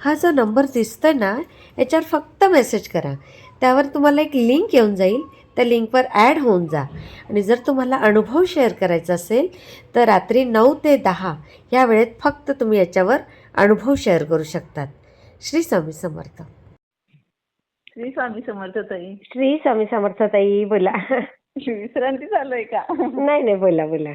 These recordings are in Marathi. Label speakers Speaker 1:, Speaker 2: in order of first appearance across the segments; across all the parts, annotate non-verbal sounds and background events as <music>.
Speaker 1: हा जो नंबर दिसतोय ना याच्यावर फक्त मेसेज करा. त्यावर तुम्हाला एक लिंक येऊन जाईल. त्या लिंकवर ॲड होऊन जा. आणि जर तुम्हाला अनुभव शेअर करायचा असेल तर रात्री नऊ ते दहा या वेळेत फक्त तुम्ही याच्यावर अनुभव शेअर करू शकतात. श्री स्वामी समर्थ.
Speaker 2: श्री स्वामी समर्थ ताई.
Speaker 1: श्री स्वामी समर्थ ताई बोला. <laughs>
Speaker 2: विश्रांती चालू आहे का?
Speaker 1: नाही नाही बोला बोला.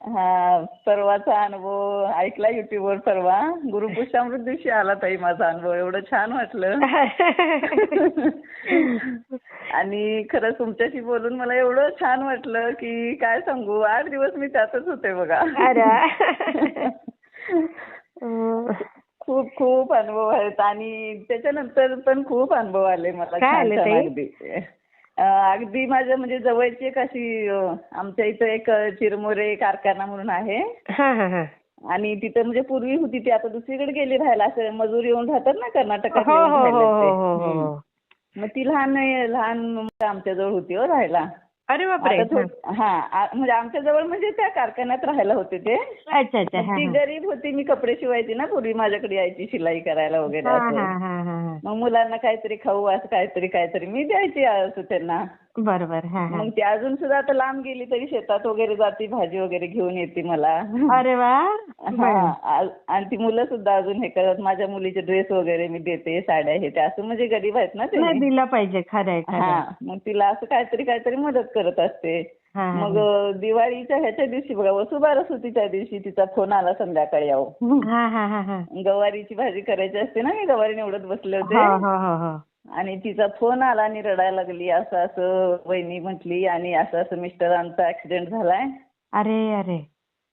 Speaker 2: हा परवाचा अनुभव ऐकला युट्यूबवर परवा गुरुपुष्यामृत दिवशी आला ताई माझा अनुभव एवढं छान वाटलं. <laughs> आणि खरंच तुमच्याशी बोलून मला एवढं छान वाटलं की काय सांगू आठ दिवस मी त्यातच होते बघा. <laughs> खूप खूप अनुभव आहेत आणि त्याच्यानंतर पण खूप अनुभव आले मला छान? अगदी अगदी माझ्या म्हणजे जवळची एक अशी आमच्या इथं एक चिरमुरे कारखाना म्हणून आहे. आणि तिथं म्हणजे पूर्वी होती ती आता दुसरीकडे गेली राहायला. असं मजूर येऊन राहतात ना कर्नाटकात
Speaker 1: हो हो हो
Speaker 2: मग ती लहान लहान आमच्या जवळ होती हो राहायला.
Speaker 1: अरे बापरे.
Speaker 2: हा. म्हणजे आमच्या जवळ म्हणजे त्या कारखान्यात राहायला होते ते.
Speaker 1: अच्छा अच्छा
Speaker 2: ती गरीब होती मी कपडे शिवायची ना पूर्वी माझ्याकडे यायची शिलाई करायला वगैरे
Speaker 1: हा हा हा हा हा.
Speaker 2: मग मुलांना काहीतरी खाऊ असं काहीतरी काहीतरी मी द्यायची असं त्यांना.
Speaker 1: बरोबर
Speaker 2: मग ती अजून सुद्धा आता लांब गेली तरी शेतात वगैरे जाते भाजी वगैरे घेऊन येते मला.
Speaker 1: अरे वा
Speaker 2: हा आ- आणि ती मुलं सुद्धा अजून हे करत माझ्या मुलीचे ड्रेस वगैरे मी देते साड्या हे ते असं म्हणजे गरीब आहेत ना
Speaker 1: नाही
Speaker 2: ते
Speaker 1: दिला पाहिजे खरंय खरंय.
Speaker 2: हा मग तिला असं काहीतरी काहीतरी मदत करत असते.
Speaker 1: हा.
Speaker 2: मग अं, दिवाळीच्या ह्याच्या दिवशी बघा वसुबारस होती त्या दिवशी तिचा फोन आला संध्याकाळी अहो.
Speaker 1: हा हा हा हा.
Speaker 2: गवारीची भाजी करायची असते ना मी गवारी निवडत बसले
Speaker 1: हो
Speaker 2: होते
Speaker 1: हो हो हो.
Speaker 2: आणि तिचा फोन आला आणि रडायला लागली असं असं वहिनी म्हटली आणि असं असं मिस्टरांचा ऍक्सिडेंट झालाय.
Speaker 1: अरे अरे.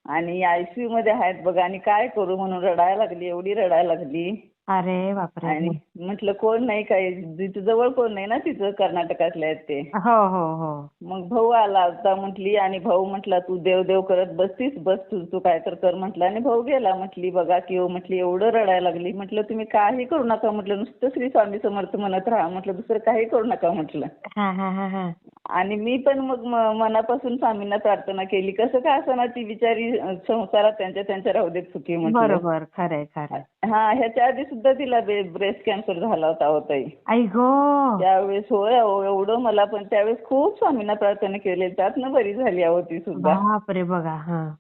Speaker 2: आणि आयसीयू मध्ये आहेत बघा आणि काय करू म्हणून रडायला लागली एवढी रडायला लागली.
Speaker 1: अरे बापरे.
Speaker 2: आणि म्हटलं कोण नाही काय? तिचं जवळ कोण नाही ना तिचं कर्नाटकातले आहेत ते.
Speaker 1: हो हो हो.
Speaker 2: मग भाऊ आला होता म्हटली आणि भाऊ म्हटला तू देव देव करत बसतीस बस तू तू काय तर कर म्हटलं आणि भाऊ गेला म्हटली बघा की हो म्हटली एवढं रडायला लागली. म्हटलं तुम्ही काही करू नका म्हटलं नुसतं श्री स्वामी समर्थ म्हणत राहा म्हटलं दुसरं काही करू नका म्हटलं.
Speaker 1: हा हा हा हा.
Speaker 2: आणि मी पण मग म- मनापासून स्वामींना प्रार्थना केली. कसं काय असं ना ती बिचारी अं, संसारात त्यांच्या त्यांच्या राहू देत सुखी म्हटलं.
Speaker 1: बरोबर खरंय खरंय.
Speaker 2: हा ह्याच्या आधी सुद्धा तिला ब्रेस्ट कॅन्सर झाला होता हो ताई.
Speaker 1: आई गो.
Speaker 2: त्यावेळेस होय अहो, एवढं मला पण त्यावेळेस खूप स्वामींना प्रार्थना केली. त्यातनं बरी झाली अहो ती सुद्धा.
Speaker 1: बापरे बघा हा.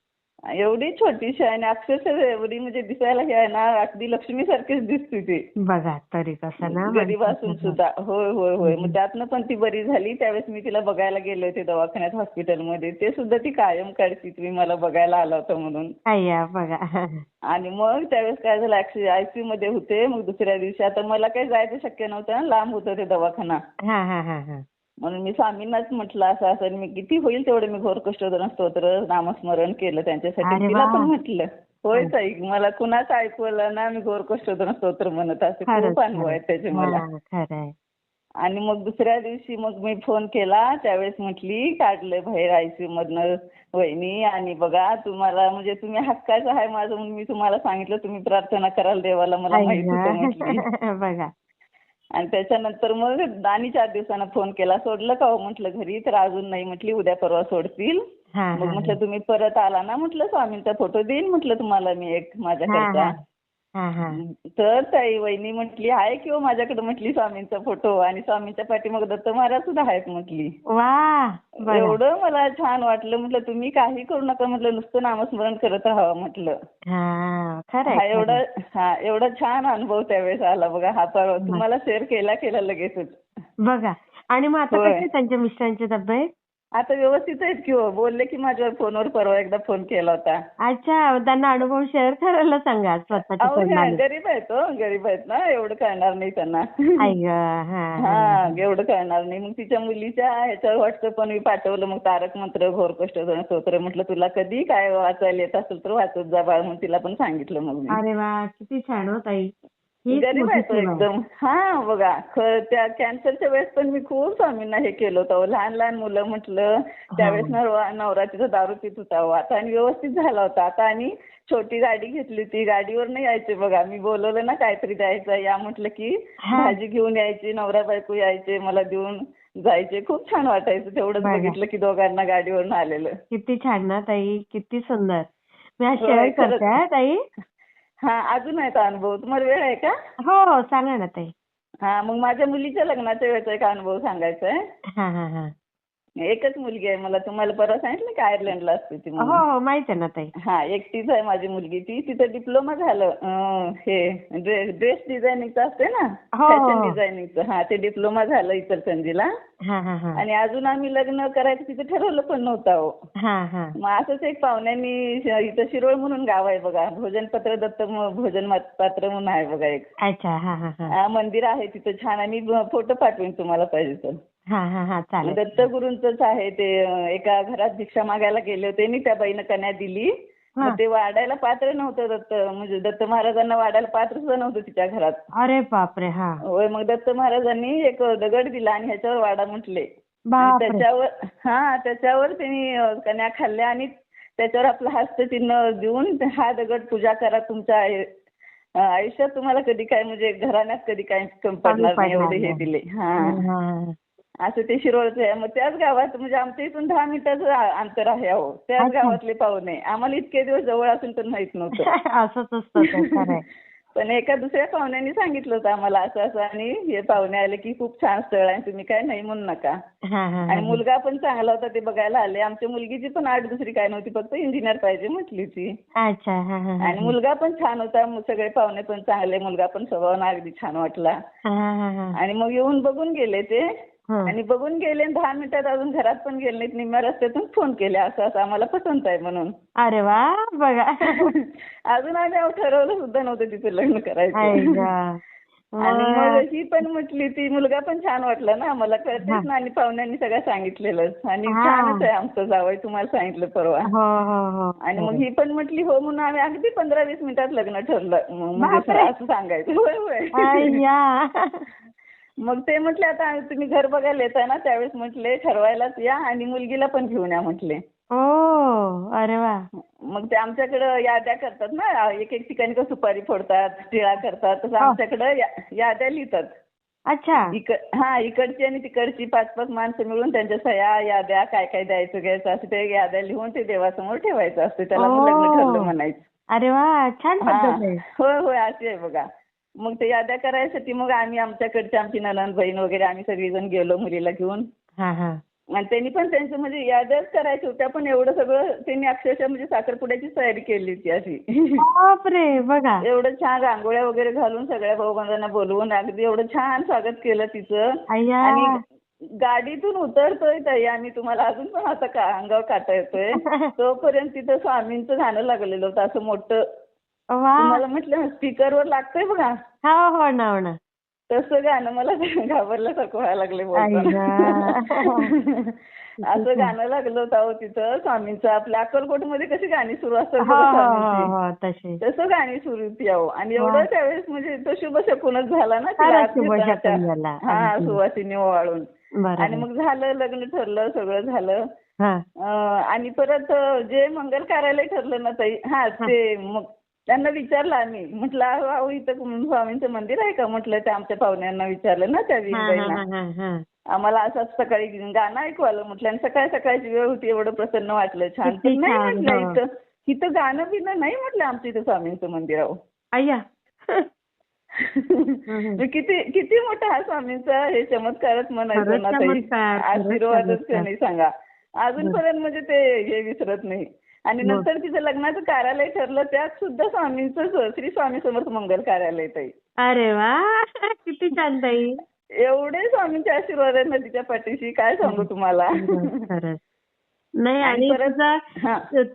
Speaker 2: एवढी छोटीशी आहे आणि अक्षरशः एवढी म्हणजे दिसायला हे आहे ना अगदी लक्ष्मी सारखीच दिसते ती.
Speaker 1: बघा तरी कसं ना
Speaker 2: गरीब असून सुद्धा. होय होय होय. मग त्यातनं पण ती बरी झाली. त्यावेळेस मी तिला बघायला गेले होते दवाखान्यात हॉस्पिटलमध्ये. ते सुद्धा ती कायम काढती तुम्ही मला बघायला आला होता म्हणून.
Speaker 1: अय्या बघा.
Speaker 2: आणि मग त्यावेळेस काय झालं आयसीयू मध्ये होते. मग दुसऱ्या दिवशी आता मला काही जायचं शक्य नव्हतं. ना लांब होतं ते दवाखाना. म्हणून मी स्वामींनाच म्हटलं असं असं. मी किती होईल तेवढं मी घोर कष्टोदन स्तोत्र नामस्मरण केलं त्यांच्यासाठी. तिला. पण म्हटलं. होय ताई मला कुणाच ऐकवलं ना मी घोर कष्टोदन स्तोत्र म्हणत असे. खूप अनुभव आहेत त्याचे मला. आणि मग दुसऱ्या दिवशी मग मी फोन केला. त्यावेळेस म्हटली काढलं बाहेर आयसीयू मधनं वहिनी. आणि बघा तुम्हाला म्हणजे तुम्ही हक्काचं आहे माझं म्हणून मी तुम्हाला सांगितलं. तुम्ही प्रार्थना कराल देवाला मला माहीत होतं म्हटली. <laughs> आणि त्याच्यानंतर मग आणि चार दिवसानं फोन केला. सोडलं का हो? म्हटलं घरी. तर अजून नाही म्हटली. उद्या परवा सोडतील.
Speaker 1: हा
Speaker 2: मग म्हटलं तुम्ही परत आला ना? म्हटलं स्वामींचा फोटो देईन. म्हटलं तुम्हाला मी एक माझ्याकडचा. तर ताई वहिनी म्हटली आहे किंवा माझ्याकडे? म्हटली स्वामींचा फोटो. आणि स्वामींच्या पाठीमाग दत्त महाराज सुद्धा आहेत म्हटली. एवढं मला छान वाटलं. म्हटलं तुम्ही काही करू नका. म्हटलं नुसतं नामस्मरण करत राहावं म्हटलं.
Speaker 1: हा
Speaker 2: हा. एवढा हा एवढा छान अनुभव त्यावेळेस आला बघा. हा परवा तुम्हाला शेअर केला केला लगेचच.
Speaker 1: बघा. आणि मग आता त्यांच्या मिस्टरांची तब्येत?
Speaker 2: आता व्यवस्थित आहेत की हो? बोलले की माझ्यावर फोनवर परवा एकदा फोन केला होता.
Speaker 1: अच्छा त्यांना अनुभव शेअर करायला सांगा स्वतःच्या
Speaker 2: अहो हे
Speaker 1: तोंडाने
Speaker 2: गरीब आहेत हो गरीब आहेत ना एवढं कळणार नाही त्यांना.
Speaker 1: आई ग हा
Speaker 2: एवढं कळणार नाही. मग तिच्या मुलीच्या ह्याच्यावर व्हॉट्सअप मी पाठवलं मग तारक मंत्र घोर कष्ट स्तोत्र म्हटलं तुला कधी काय वाचायला येत असेल तर वाचत जा बाळ म्हणून तिला पण सांगितलं मग मी.
Speaker 1: अरे वा किती छान हो ताई.
Speaker 2: गरीब आहे तो. एकदम. हा बघा ख- त्या कॅन्सरच्या वेळेस पण मी खूप स्वामींना हे केलं होतं. लहान लहान मुलं म्हटलं त्यावेळेस नवरा नवरा तिचा दारू पित होता अहो. आता आणि व्यवस्थित झाला होता. आता आणि छोटी गाडी घेतली होती. गाडीवर नाही यायचे बघा. मी बोलवलं ना काहीतरी द्यायचं या म्हटलं की
Speaker 1: हा.
Speaker 2: भाजी घेऊन यायची नवरा बायको यायचे मला देऊन जायचे. खूप छान वाटायचं. तेवढंच
Speaker 1: बघा.
Speaker 2: बघितलं की दोघांना गाडीवरून आलेलं.
Speaker 1: किती छान ना ताई. किती सुंदर. मी शेअर
Speaker 2: खरंच.
Speaker 1: करते हा ताई.
Speaker 2: हा अजून आहेत अनुभव? तुम्हाला वेळ आहे का?
Speaker 3: हो हो सांगा ना ताई.
Speaker 2: हा मग माझ्या मुलीच्या लग्नाच्या वेळेचा एक अनुभव सांगायचा आहे.
Speaker 3: हा हा हा.
Speaker 2: एकच मुलगी आहे मला. तुम्हाला परवा सांगितलं की आयर्लंडला असते ती
Speaker 3: हो
Speaker 2: म्हणून.
Speaker 3: हो माहीत आहे ना ताई.
Speaker 2: हा एकटीच आहे माझी मुलगी. ती तिथं डिप्लोमा झालं. अं, हे ड्रेस ड्रेस डिझायनिंगचं असते ना?
Speaker 3: हो, हो,
Speaker 2: फॅशन
Speaker 3: हो.
Speaker 2: डिझायनिंगचं हा ते डिप्लोमा झालं इचलकरंजीला.
Speaker 3: हा हा हा.
Speaker 2: आणि अजून आम्ही लग्न करायचं तिथे ठरवलं पण नव्हतं अहो.
Speaker 3: हा हा.
Speaker 2: मग असंच एक पाहुण्यांनी श- इथं शिरोळ म्हणून गाव आहे बघा. भोजनपत्र दत्त म- भोजन मात- पात्र म्हणून आहे बघा एक.
Speaker 3: अच्छा हा हा हा.
Speaker 2: हा, मंदिर आहे तिथं. छान आणि फोटो पाठवेन तुम्हाला पाहिजे तर
Speaker 3: हा हा हा चालेल.
Speaker 2: दत्तगुरूंचंच आहे ते अं, एका घरात भिक्षा मागायला गेले होते आणि त्या बाईनं कन्या दिली.
Speaker 3: हा.
Speaker 2: मग ते वाढायला पात्र नव्हतं दत्त म्हणजे दत्त महाराजांना वाढायला पात्र सुद्धा नव्हतं तिच्या घरात.
Speaker 3: अरे बापरे हा.
Speaker 2: होय मग दत्त महाराजांनी एक दगड दिला आणि ह्याच्यावर वाडा म्हटले. आणि
Speaker 3: बापरे.
Speaker 2: त्याच्यावर हा त्याच्यावर त्यांनी अं, कन्या खाल्ल्या आणि त्याच्यावर आपलं हस्तचिन्ह देऊन हा दगड पूजा करा तुमच्या आय- अं, आयुष्यात तुम्हाला कधी काय म्हणजे घराण्यात कधी काय कमी पडणार नाही
Speaker 3: पडणार
Speaker 2: एवढे हे
Speaker 3: नाही.
Speaker 2: दिले. हा.
Speaker 3: हा, हा.
Speaker 2: असं ते शिरोळचं आहे. मग त्याच गावात म्हणजे आमच्या इथून दहा मिनिटाचं आ- अंतर आहे अहो. त्याच
Speaker 3: अच्छा.
Speaker 2: गावातले पाहुणे. आम्हाला इतके दिवस जवळ असून पण माहीत नव्हतं. <laughs>
Speaker 3: असंच असतं ते खरंय <laughs>
Speaker 2: पण एका दुसऱ्या पाहुण्यांनी सांगितलं होतं आम्हाला असं असं आणि हे पाहुणे आले की खूप छान स्थळ आहे. तुम्ही काय नाही म्हणू नका.
Speaker 3: हा हा
Speaker 2: आणि
Speaker 3: हा.
Speaker 2: मुलगा पण चांगला होता ते बघायला आले. आमच्या मुलगीची पण आठ दुसरी काय नव्हती फक्त इंजिनियर पाहिजे म्हटली ती
Speaker 3: अच्छा हा हा हा.
Speaker 2: आणि मुलगा पण छान होता. मग सगळे पाहुणे पण चांगले. मुलगा पण स्वभावानं अगदी छान वाटला.
Speaker 3: हा हा हा.
Speaker 2: आणि मग येऊन बघून गेले ते. आणि बघून गेले आणि दहा मिनिटात अजून घरात पण गेले नाहीत. निम्म्या रस्त्यातून फोन केले असं असं आम्हाला पसंत आहे म्हणून.
Speaker 3: अरे वा बघा. <laughs>
Speaker 2: अजून आम्ही ठरवलं सुद्धा नव्हतं तिथे लग्न करायचं. <laughs> आणि मग ही पण म्हटली ती मुलगा पण छान वाटला ना मला कळतेच ना आणि पाहुण्यांनी सगळं सांगितलेलं आणि. छानच आहे आमचं जावई तुम्हाला सांगितलं परवा.
Speaker 3: हो हो हो.
Speaker 2: आणि मग ही पण म्हटली हो म्हणून आम्ही अगदी पंधरा वीस मिनिटात लग्न ठरलं. म्हणजे. असं सांगायचं. होय होय. <laughs> मग ते म्हटले आता तुम्ही घर बघायला येताय ना त्यावेळेस म्हटले ठरवायलाच या आणि मुलगीला पण घेऊन या म्हटले.
Speaker 3: ओ अरे वा.
Speaker 2: मग ते आमच्याकडं याद्या करतात ना एक एक ठिकाणी का सुपारी फोडतात टिळा करतात तसं
Speaker 3: हो.
Speaker 2: आमच्याकडं या- याद्या लिहितात.
Speaker 3: अच्छा.
Speaker 2: हा इकडची आणि तिकडची पाच पाच माणसं मिळून त्यांच्या सह्या याद्या काय काय द्यायचं घ्यायचं असं ते याद्या लिहून ते देवासमोर ठेवायचं असतं. त्याला मग लग्न
Speaker 3: ओ.
Speaker 2: ठरलं म्हणायचं.
Speaker 3: अरे वा छान
Speaker 2: हा.
Speaker 3: पद्धत आहे.
Speaker 2: होय होय अशी आहे बघा. मग ते याद्या करायसाठी मग आम्ही आमच्याकडचे आमची ननंद बहीण वगैरे आम्ही सगळेजण गेलो मुलीला घेऊन.
Speaker 3: हा हा.
Speaker 2: आणि त्यांनी पण त्यांचं म्हणजे याद्याच करायच्या होत्या पण एवढं सगळं त्यांनी अक्षरशः म्हणजे साखरपुड्याची तयारी केली होती अशी.
Speaker 3: बापरे बघा.
Speaker 2: एवढं छान रांगोळ्या वगैरे घालून सगळ्या भाऊबंधांना बोलवून अगदी एवढं छान स्वागत केलं तिचं.
Speaker 3: अय्या
Speaker 2: आणि गाडीतून उतरतोय ताई आम्ही तुम्हाला अजून पण आता का अंगावर काटा येतोय. <laughs> तोपर्यंत तिथं स्वामींचं गाणं लागलेलं होतं असं मोठं तुम्हाला म्हटलं स्पीकरवर लागतंय बघा.
Speaker 3: हो हो ना हो ना.
Speaker 2: तसं गाणं मला घाबरल्यासारखं व्हायला लागले <laughs> असं गाणं लागलं होतं अहो तिथं स्वामींचं. आपल्या अक्कलकोटमध्ये कशी गाणी सुरू असतात
Speaker 3: हो हो. हो
Speaker 2: तसं गाणी सुरू होती अहो. आणि. एवढं त्यावेळेस म्हणजे तो शुभ शकूनच झाला ना. हा. सुवासिनी ओवाळून. आणि मग झालं लग्न ठरलं सगळं झालं. आणि परत जे मंगल कार्यालय ठरलं ना ताई हा. ते मग त्यांना विचारलं आम्ही. म्हटलं अहो अहो, इथं स्वामींचं मंदिर आहे का? म्हटलं ते आमच्या पाहुण्यांना विचारलं ना त्या
Speaker 3: हा, हा, हा, हा.
Speaker 2: आम्हाला असंच सकाळी गाणं ऐकू आलं म्हटलं आणि सकाळी सकाळची वेळ होती एवढं प्रसन्न वाटलं. छान. पण नाही म्हटलं
Speaker 3: हो.
Speaker 2: इथं. इथं गाणं बिणं नाही म्हटलं आमच्या इथं स्वामींचं मंदिर अहो.
Speaker 3: अय्या. <laughs>
Speaker 2: म्हणजे किती किती मोठा हा स्वामींचा हे चमत्कारच म्हणायचं ना आशीर्वादच. नाही सांगा. अजूनपर्यंत म्हणजे ते हे विसरत नाही. आणि. नंतर तिचं लग्नाचं कार्यालय ठरलं त्यात सुद्धा स्वामींचं श्री स्वामी समर्थ मंगल कार्यालय ताई.
Speaker 3: अरे वा! <laughs> किती छान ताई.
Speaker 2: एवढे स्वामींचे आशीर्वाद आहेत ना तिच्या पाठीशी काय सांगू तुम्हाला.
Speaker 3: नाही
Speaker 2: आणि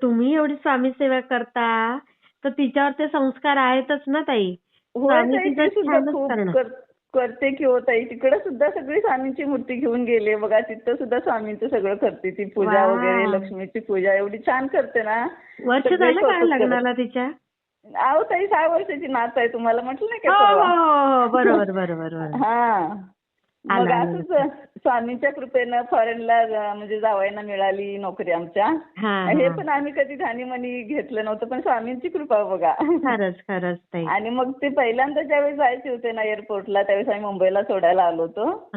Speaker 3: तुम्ही एवढी स्वामी सेवा करता तर तिच्यावर ते संस्कार आहेतच ना ताई?
Speaker 2: खूप करते की हो ताई तिकडे सुद्धा सगळी स्वामींची मूर्ती घेऊन गेले बघा तिथं सुद्धा स्वामींचं सगळं करते ती पूजा. वगैरे लक्ष्मीची पूजा एवढी छान करते ना.
Speaker 3: वर्ष
Speaker 2: सगळे
Speaker 3: झालं का
Speaker 2: कौतुक.
Speaker 3: लग्नाला तिच्या?
Speaker 2: अहो ताई सहा वर्षाची नात आहे तुम्हाला म्हटलं नाही
Speaker 3: हो
Speaker 2: का
Speaker 3: हो
Speaker 2: परवा?
Speaker 3: हो, हो बरोबर बरोबर बरोबर.
Speaker 2: हा. मग असंच स्वामींच्या कृपेनं फॉरेनला म्हणजे जावायला मिळाली नोकरी आमच्या.
Speaker 3: हा.
Speaker 2: पण आम्ही कधी धानी मनी घेतलं नव्हतं पण स्वामींची कृपा बघा.
Speaker 3: खरंच खरंच ताई.
Speaker 2: आणि मग ते पहिल्यांदा ज्यावेळेस जायचे होते ना एअरपोर्टला त्यावेळेस आम्ही मुंबईला सोडायला आलो होतो.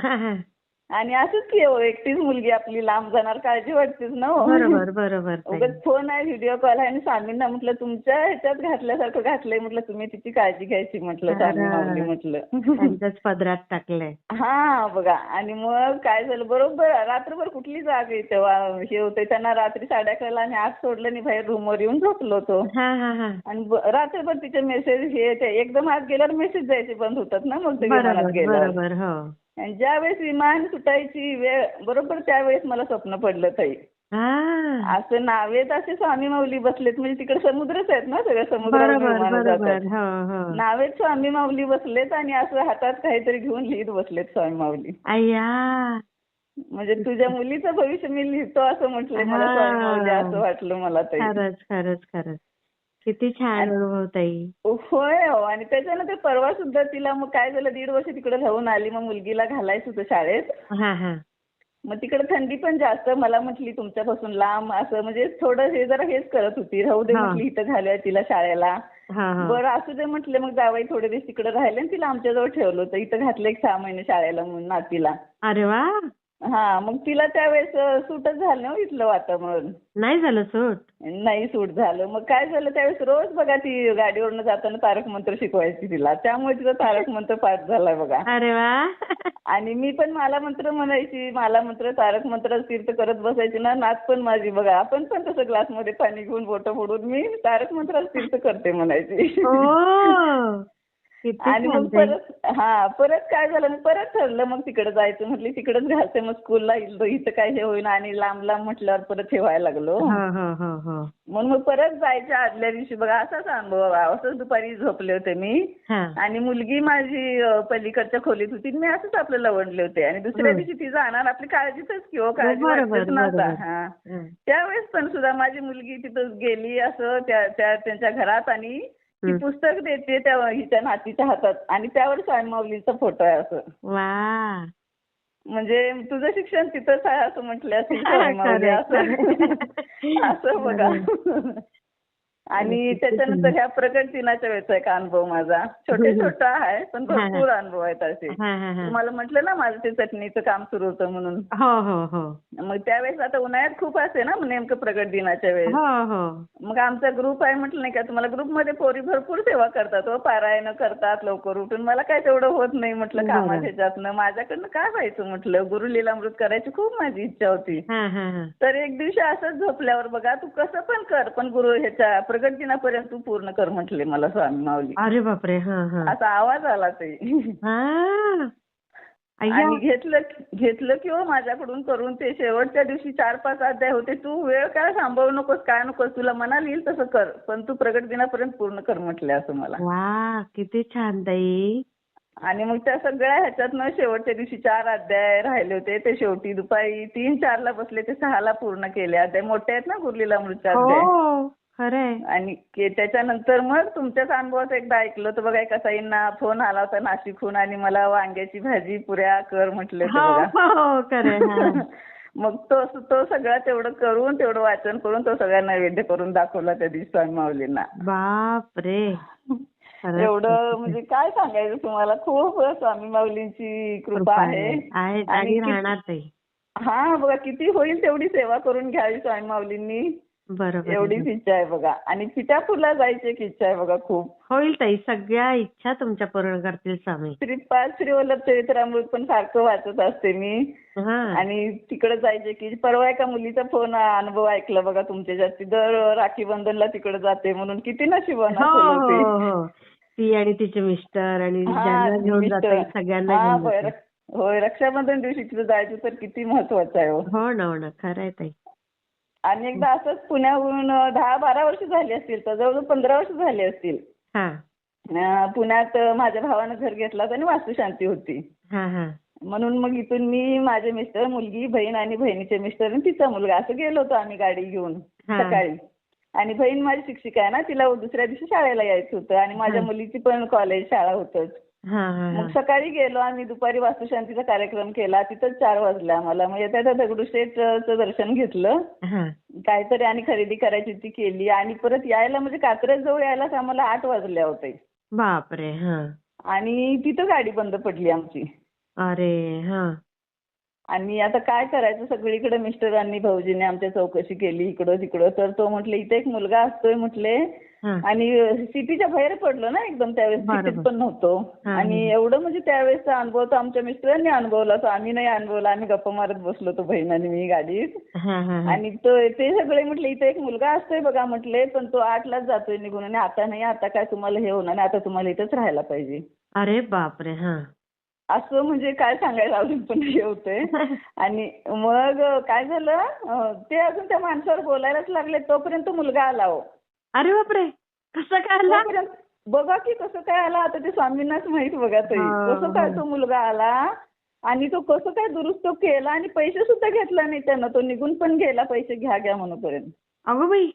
Speaker 2: आणि असंच की हो, एकटीच मुलगी आपली लांब जाणार काळजी वाटतेच ना हो.
Speaker 3: बरोबर बरोबर.
Speaker 2: उगाच फोन आहे व्हिडिओ कॉल आहे आणि स्वामींना म्हटलं तुमच्या ह्याच्यात घातल्यासारखं घातलंय म्हटलं तुम्ही तिची काळजी घ्यायची म्हटलं स्वामी
Speaker 3: अरे.
Speaker 2: माऊली म्हटलं.
Speaker 3: पदरात टाकलंय.
Speaker 2: हा बघा. आणि मग काय झालं बरोबर रात्रभर कुठली जाग आहे तेव्हा? हे होते त्यांना रात्री साडे अकराला आणि आत सोडलं आणि बाहेर रूमवर येऊन झोपलो होतो. आणि रात्रभर तिचे मेसेज हे एकदम आत गेल्यावर मेसेज जायचे बंद होतात ना मग ते गेल्यावर?
Speaker 3: हो.
Speaker 2: ज्यावेळेस विमान सुटायची वेळ बरोबर त्यावेळेस मला स्वप्न पडलं ताई.
Speaker 3: हा.
Speaker 2: असं नावेत असे स्वामी माऊली बसलेत म्हणजे तिकडे समुद्रच आहेत ना सगळं समुद्रावर
Speaker 3: हो हो.
Speaker 2: नावेत स्वामी माऊली बसलेत आणि असं हातात काहीतरी घेऊन लिहित बसलेत स्वामी माऊली. म्हणजे तुझ्या मुलीचं भविष्य मी लिहितो असं म्हटलं मला स्वामी माऊली असं वाटलं मला ताई.
Speaker 3: खरंच खरंच खरंच. किती छान अनुभव ताई.
Speaker 2: होय हो आणि त्याच्यानं ते परवा सुद्धा तिला मग काय झालं दीड वर्ष तिकडे राहून आली मग मुलगीला घालायचं होतं शाळेत.
Speaker 3: हा हा.
Speaker 2: मग तिकडे थंडी पण जास्त मला म्हटली तुमच्यापासून लांब असं म्हणजे थोडं हे जरा हेच करत होती राहू दे
Speaker 3: हा.
Speaker 2: म्हटली इथं घालूया तिला शाळेला.
Speaker 3: हा हा.
Speaker 2: बरं असू दे म्हटले मग जावई थोडे दिवस तिकडे राहिले आणि तिला आमच्याजवळ ठेवलं होतं. इथं घातलं एक सहा महिने शाळेला म्हणून नातीला.
Speaker 3: अरे वा!
Speaker 2: हा मग तिला त्यावेळेस सूटच झालं ना हो इथलं वातावरण.
Speaker 3: नाही झालं सूट?
Speaker 2: नाही सूट झालं. मग काय झालं त्यावेळेस रोज बघा ती गाडीवरनं जाताना तारक मंत्र शिकवायची तिला. त्यामुळे तिचा तारक मंत्र पाठ झालाय बघा.
Speaker 3: अरे वा!
Speaker 2: आणि मी पण मला मंत्र म्हणायची मला मंत्र तारक मंत्र तीर्थ करत बसायची ना नात पण माझी बघा. आपण पण तसं ग्लासमध्ये पाणी घेऊन बोटं फोडून मी तारक मंत्र तीर्थ करते म्हणायची.
Speaker 3: हो.
Speaker 2: आणि मग
Speaker 3: ताई.
Speaker 2: परत हा परत काय झालं? मग परत ठरलं मग तिकडे जायचं. म्हटली तिकडेच घालते. मग स्कूलला इथं काय हे होईना आणि लांब लांब म्हटल्यावर परत ठेवायला लागलो.
Speaker 3: हो हो हो हो.
Speaker 2: म्हणून मग परत जायच्या आदल्या दिवशी बघा असाच अनुभव. असंच दुपारी झोपले होते मी.
Speaker 3: हा.
Speaker 2: आणि मुलगी माझी पलीकडच्या खोलीत होती. मी असंच आपलं लवडले होते. आणि दुसऱ्या
Speaker 3: हं.
Speaker 2: दिवशी ती जाणार. आपली काळजीतच की हो काळजी
Speaker 3: बरोबर,
Speaker 2: वाटतेच ना आता.
Speaker 3: बरोबर.
Speaker 2: हा.
Speaker 3: हं.
Speaker 2: त्यावेळेस पण सुद्धा माझी मुलगी तिथं गेली असं त्या त्यांच्या घरात आणि ती. पुस्तक देते त्या हिच्या नातीच्या हातात. आणि त्यावर स्वामी माऊलीचा फोटो आहे असं.
Speaker 3: वा.
Speaker 2: म्हणजे तुझं शिक्षण तिथंच आहे असं म्हटलं असेल असं. असं बघा. <laughs> आणि त्याच्यानंतर. ह्या प्रकट दिनाच्या वेळेचा एक अनुभव माझा. छोटे. छोटा आहे पण. भरपूर अनुभव आहेत असे. तुम्हाला म्हटलं ना माझं ते चटणीचं काम सुरू होतं म्हणून.
Speaker 3: हो हो हो.
Speaker 2: मग त्यावेळेस आता उन्हाळ्यात खूप असते ना नेमकं प्रगट दिनाच्या वेळेस.
Speaker 3: हो हो.
Speaker 2: मग आमचा ग्रुप आहे म्हटलं नाही का तुम्हाला ग्रुपमध्ये पोरी भरपूर सेवा करतात हो. पारायण करतात लवकर उठून. मला काय तेवढं होत नाही म्हटलं. कामाच्या ह्याच्यातनं. माझ्याकडनं काय व्हायचं म्हटलं? गुरु लीलामृत करायची खूप माझी इच्छा होती. तर एक दिवशी असंच झोपल्यावर बघा तू कसं पण कर पण गुरु ह्याच्या प्रगट दिनापर्यंत तू पूर्ण कर म्हटले मला स्वामी माऊली.
Speaker 3: अरे बापरे हा हा.
Speaker 2: असा आवाज आला ते.
Speaker 3: हा. अय्या
Speaker 2: आणि घेतलं घेतलं की हो माझ्याकडून करून ते शेवटच्या दिवशी चार पाच अध्याय होते तू वेळ काय सांभाळू नकोस काय नकोस तुला मनाला येईल तसं कर पण तू प्रगट दिनापर्यंत पूर्ण कर म्हटले असं मला.
Speaker 3: वा किती छान ताई.
Speaker 2: आणि मग त्या सगळ्या ह्याच्यातनं शेवटच्या दिवशी चार अध्याय राहिले होते ते शेवटी दुपारी तीन चारला बसले ते सहाला पूर्ण केले अध्याय. मोठे आहेत ना गुरलीला अध्याय
Speaker 3: हो. खरंय.
Speaker 2: आणि के- त्याच्यानंतर मग तुमच्याच अनुभवाचं एकदा ऐकलं तर बघा एका ताईंना फोन आला होता नाशिकहून आणि मला वांग्याची भाजी पुऱ्या कर म्हटले होते
Speaker 3: हो
Speaker 2: बघा.
Speaker 3: हो खरंय हा. <laughs>
Speaker 2: मग तो तो सगळा तेवढं करून तेवढं वाचन करून तो सगळा नैवेद्य करून दाखवला त्या दिवशी स्वामी माऊलींना.
Speaker 3: बाप रे खरंच.
Speaker 2: एवढं म्हणजे काय सांगायचं तुम्हाला? खूप स्वामी माऊलींची कृपा आहे.
Speaker 3: आहे.
Speaker 2: आणि
Speaker 3: आणि
Speaker 2: किती-
Speaker 3: राहणार
Speaker 2: हा बघा किती होईल तेवढी सेवा करून घ्यावी स्वामी माऊलींनी. एवढीच इच्छा आहे बघा. आणि पिठापूरला जायची एक इच्छा आहे बघा खूप.
Speaker 3: होईल ताई सगळ्या इच्छा तुमच्या पूर्ण करतील स्वामी.
Speaker 2: श्रीपाद श्री वल्लभ चरित्रामृत पण सारखं वाचत असते मी. आणि तिकडे जायचे की परवा एका मुलीचा फोन अनुभव ऐकला बघा तुमच्या ज्यात ती दर राखी बंधनला तिकडे जाते म्हणून किती नशिबानं
Speaker 3: हो हो
Speaker 2: ती.
Speaker 3: हो ती आणि तिचे मिस्टर आणि सगळ्यांना
Speaker 2: होय, रक्षाबंधन दिवशी तिथं जायचं तर किती महत्वाचं आहे हो.
Speaker 3: हो ना हो ना. खरंय ताई.
Speaker 2: आणि एकदा असंच पुण्याहून दहा बारा वर्ष झाली असतील तर जवळजवळ पंधरा वर्ष झाली असतील.
Speaker 3: हा.
Speaker 2: अं, पुण्यात माझ्या भावानं घर घेतला होता आणि वास्तुशांती होती.
Speaker 3: हा हा.
Speaker 2: म्हणून मग इथून मी माझे मिस्टर मुलगी बहीण आणि बहिणीचे मिस्टर आणि तिचा मुलगा असं गेलो होतो आम्ही गाडी घेऊन
Speaker 3: हा.
Speaker 2: सकाळी. आणि बहीण माझी शिक्षिका आहे ना तिला दुसऱ्या दिवशी शाळेला यायचं होतं. आणि माझ्या. मुलीची पण कॉलेज शाळा होतच. मग सकाळी गेलो आम्ही दुपारी वास्तुशांतीचा कार्यक्रम केला तिथंच चार वाजले आम्हाला. येत्या त्या दगडूशेठचं दर्शन घेतलं.
Speaker 3: हा.
Speaker 2: काहीतरी आणि खरेदी करायची ती केली आणि परत यायला म्हणजे कात्रज जवळ यायलाच आम्हाला आठ वाजले होते.
Speaker 3: बापरे हा.
Speaker 2: आणि तिथं गाडी बंद पडली आमची.
Speaker 3: अरे हा.
Speaker 2: आणि आता काय करायचं? सगळीकडे मिस्टरांनी भाऊजीने आमच्या चौकशी केली इकडं तिकडं. तर तो म्हटले इथे एक मुलगा असतोय म्हटले. आणि सिटीच्या बाहेर पडलो ना एकदम त्यावेळेस. सिटीत पण नव्हतो. आणि. एवढं म्हणजे त्यावेळेसचा अनुभव तर आमच्या मिस्टरांनी अनुभवला तो आम्ही नाही अनुभवला. आम्ही गप्पा मारत बसलो तो बहीण आणि मी गाडीत. आणि तो ते सगळे म्हटले इथे एक मुलगा असतोय बघा म्हटले. पण तो आठलाच जातोय निघून. आणि आता नाही आता काय तुम्हाला हे होणार नाही. आता तुम्हाला इथेच राहायला पाहिजे.
Speaker 3: अरे बापरे हा.
Speaker 2: असं म्हणजे काय सांगायला अजून पण हे होतंय. <laughs> आणि मग काय झालं ते अजून त्या माणसावर बोलायलाच लागले तोपर्यंत मुलगा आला हो.
Speaker 3: अरे बापरे! कसं काय आला?
Speaker 2: बघा की कसं काय आला आता ते स्वामींनाच माहीत बघा
Speaker 3: हा,
Speaker 2: कसं काय तो मुलगा आला आणि तो कसं काय दुरुस्त केला आणि पैसे सुद्धा घेतला नाही त्यानं. तो निघून पण गेला पैसे घ्या घ्या म्हणूपर्यंत
Speaker 3: अगं बाई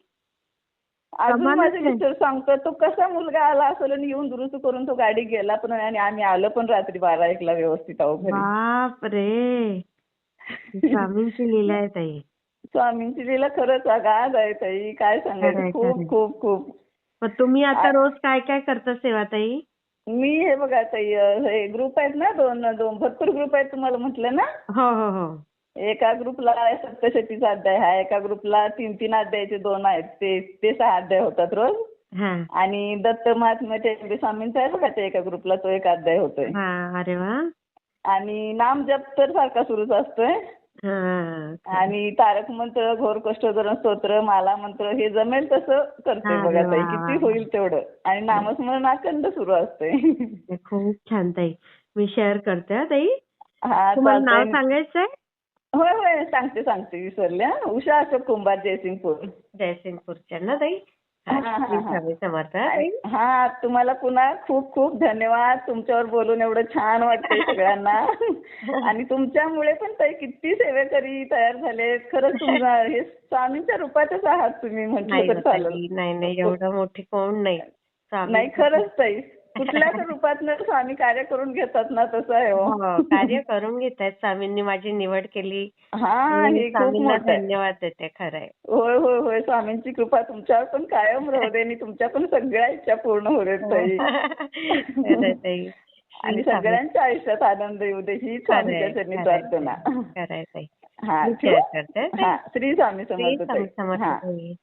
Speaker 2: अजून माझे. मिस्टर सांगतो तो कसा मुलगा आला असेल आणि येऊन दुरुस्त करून तो गाडी गेला पण आणि आम्ही आलो पण रात्री बारा एकला व्यवस्थित आहो घरी.
Speaker 3: बापरे. स्वामींची लीला आहे ताई.
Speaker 2: स्वामींची लीला खरंच आगाध आहे ताई. काय सांगायचं. खूप खूप खूप.
Speaker 3: मग तुम्ही आता रोज काय काय करता सेवा ताई?
Speaker 2: मी हे बघा ताई हे ग्रुप आहेत ना दोन दोन भरपूर ग्रुप आहेत तुम्हाला म्हटलं ना?
Speaker 3: हो हो हो.
Speaker 2: एका ग्रुपला सप्तशतीचा अध्याय आहे एका ग्रुपला तीन तीन अध्यायाचे दोन आहेत ते ते सहा अध्याय होतात रोज.
Speaker 3: हा.
Speaker 2: आणि दत्त महात्म्य टेंबे स्वामींचा आहे बघा त्या एका ग्रुपला तो एक अध्याय होतोय.
Speaker 3: हा अरे वा.
Speaker 2: आणि नाम जप तर सारखा सुरूच असतोय.
Speaker 3: हा.
Speaker 2: आणि तारक मंत्र घोर कष्टोदरण स्तोत्र माला मंत्र हे जमेल तसं करते बघा ताई. किती होईल तेवढं. आणि नामस्मरण अखंड सुरू असते
Speaker 3: हे खूप छान ताई. मी शेअर करते हा ताई.
Speaker 2: हा
Speaker 3: तुम्हाला नाव. सांगायचंय?
Speaker 2: होय होय सांगते सांगते विसरले. उषा अशोक कुंभार जयसिंगपूर.
Speaker 3: जयसिंगपूरच्या ना ताई?
Speaker 2: हा, तुम्हाला पुन्हा खूप खूप धन्यवाद. तुमच्यावर बोलून एवढं छान वाटतंय सगळ्यांना. <laughs> आणि तुमच्यामुळे पण ताई किती सेवेकरी तयार झाले. खरंच तुमचा हे स्वामींच्या रूपातच आहात तुम्ही म्हटलं तर चालेल.
Speaker 3: नाही नाही एवढं मोठी कोण नाही.
Speaker 2: नाही खरंच ताई. कुठल्याच <laughs> रूपात स्वामी कार्य करून घेतात ना तसं आहे हो.
Speaker 3: हो कार्य करून घेत आहेत स्वामींनी माझी निवड केली.
Speaker 2: हा हे खूप मोठं आहे.
Speaker 3: धन्यवाद देते खरंय
Speaker 2: होय होय होय. स्वामींची कृपा तुमच्यावर पण कायम राहू दे आणि तुमच्या पण सगळ्या इच्छा पूर्ण होऊ देत ताई. <laughs>
Speaker 3: खरंय ताई.
Speaker 2: आणि
Speaker 3: स्वामी-
Speaker 2: सगळ्यांच्या आयुष्यात आनंद येऊ दे ही स्वामीच्या
Speaker 3: खरंय,
Speaker 2: चरणी प्रार्थना.
Speaker 3: ताई.
Speaker 2: हा
Speaker 3: मी
Speaker 2: ठेवू?
Speaker 3: share करते.
Speaker 2: हा श्री स्वामी
Speaker 3: श्री
Speaker 2: समर्थ
Speaker 3: स्वामी
Speaker 2: ताई.
Speaker 3: समर्थ
Speaker 2: हा.
Speaker 3: ताई.